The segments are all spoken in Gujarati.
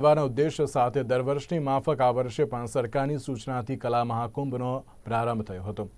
લેવાના ઉદ્દેશ્ય સાથે દર વર્ષની માફક આ વર્ષે પણ સરકારની સૂચનાથી કલા મહાકુંભનો પ્રારંભ થયો હતો.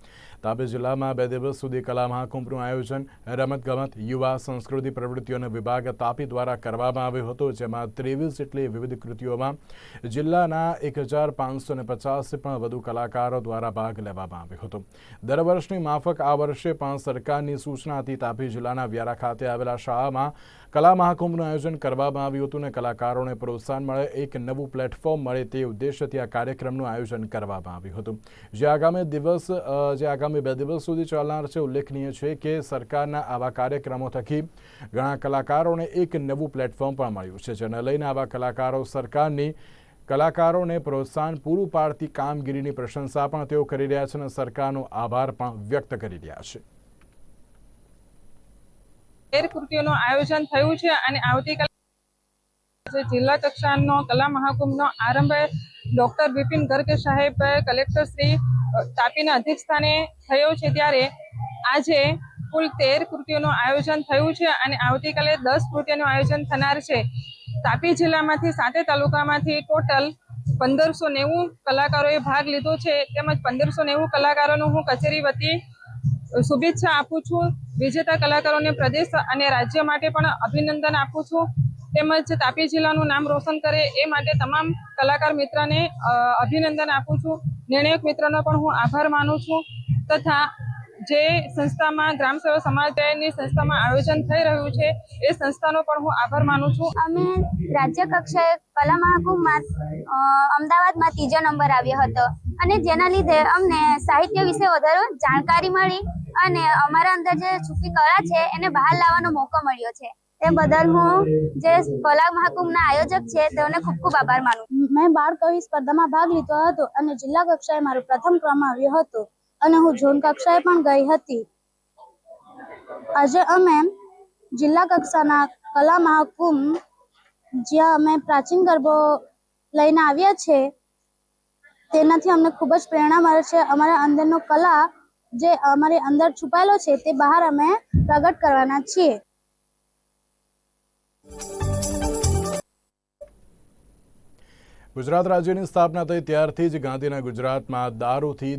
તાપી જિલ્લામાં બે દિવસ સુધી કલા મહાકુંભનું આયોજન, રમતગમત, યુવા સંસ્કૃતિ પ્રવૃત્તિઓનો વિભાગ તાપી દ્વારા કરવામાં આવ્યો હતો, જેમાં ત્રેવીસ જેટલી વિવિધ કૃતિઓમાં જિલ્લાના એક હજાર પાંચસો ને પચાસથી પણ વધુ કલાકારો દ્વારા ભાગ લેવામાં આવ્યો હતો. દર વર્ષની માફક આ વર્ષે પણ સરકારની સૂચનાથી તાપી જિલ્લાના વ્યારા ખાતે આવેલા શાળામાં કલા મહાકુંભનું આયોજન કરવામાં આવ્યું હતું અને કલાકારોને પ્રોત્સાહન મળે, એક નવું પ્લેટફોર્મ મળે તે ઉદ્દેશ્યથી આ કાર્યક્રમનું આયોજન કરવામાં આવ્યું હતું. જે આગામી દિવસ જે આગામી બે દિવસ સુધી ચાલનાર છે, ઉલ્લેખનીય છે કે સરકારના આવા કાર્યક્રમો થકી ઘણા કલાકારોને એક નવું પ્લેટફોર્મ પણ મળ્યું છે, જેને લઈને આવા કલાકારો સરકારની કલાકારોને પ્રોત્સાહન પૂરું પાડતી કામગીરીની પ્રશંસા પણ તેઓ કરી રહ્યા છે અને સરકારનો આભાર પણ વ્યક્ત કરી રહ્યા છે. તેર કૃતિઓનું આયોજન થયું છે અને આવતીકાલે જિલ્લા કક્ષાનો કલા મહાકુંભનો આરંભ ડોક્ટર બિપિન ગર્ગ સાહેબ, કલેક્ટર શ્રી તાપીના અધ્યક્ષસ્થાને થયો છે ત્યારે આજે કુલ તેર કૃતિઓનું આયોજન થયું છે અને આવતીકાલે દસ કૃતિઓનું આયોજન થનાર છે. તાપી જિલ્લામાંથી સાતે તાલુકામાંથી ટોટલ પંદરસો નેવું કલાકારોએ ભાગ લીધો છે. તેમજ પંદરસો નેવું કલાકારોનું હું કચેરી વતી શુભેચ્છા આપું છું. વિજેતા કલાકારોને પ્રદેશ અને રાજ્ય માટે પણ અભિનંદન આપું છું. તેમજ તાપી જિલ્લાનું નામ રોશન કરે એ માટે તમામ કલાકાર મિત્રને અભિનંદન આપું છું. નિર્ણાયક મિત્રનો પણ હું આભાર માનું છું તથા જે સંસ્થામાં ગ્રામ સેવા સમાજની સંસ્થામાં આયોજન થઈ રહ્યું છે, એ સંસ્થાનો પણ હું આભાર માનું છું. અમે રાજ્ય કક્ષાએ કલા મહાકુંભમાં અમદાવાદમાં ત્રીજો નંબર આવ્યો હતો અને જેના લીધે અમને સાહિત્ય વિશે વધારે જાણકારી મળી અને અમારા અંદર જે છુપી કળા છે એને બહાર લાવવાનો મોકો મળ્યો છે. તે બદલ હું જે કલા મહાકુંભના આયોજક છે, તેઓને ખૂબ ખૂબ આભાર માનું મેં બાળ કવિ સ્પર્ધામાં ભાગ લીધો હતો અને જિલ્લા કક્ષાએ મારો પ્રથમ ક્રમ આવ્યો હતો અને હું ઝોન કક્ષાએ પણ ગઈ હતી. આજે અમે જિલ્લા કક્ષાના કલા મહાકુંભ, જ્યાં અમે પ્રાચીન ગરબો લઈને આવ્યા છે, તેનાથી અમને ખૂબ જ પ્રેરણા મળે છે. અમારા અંદરનો કલા જે અમારી અંદર છુપાયેલો છે, તે બહાર અમે પ્રગટ કરવાના છીએ. ગુજરાત રાજ્યની સ્થાપના થઈ ત્યારથી જ ગાંધીના ગુજરાતમાં દારૂથી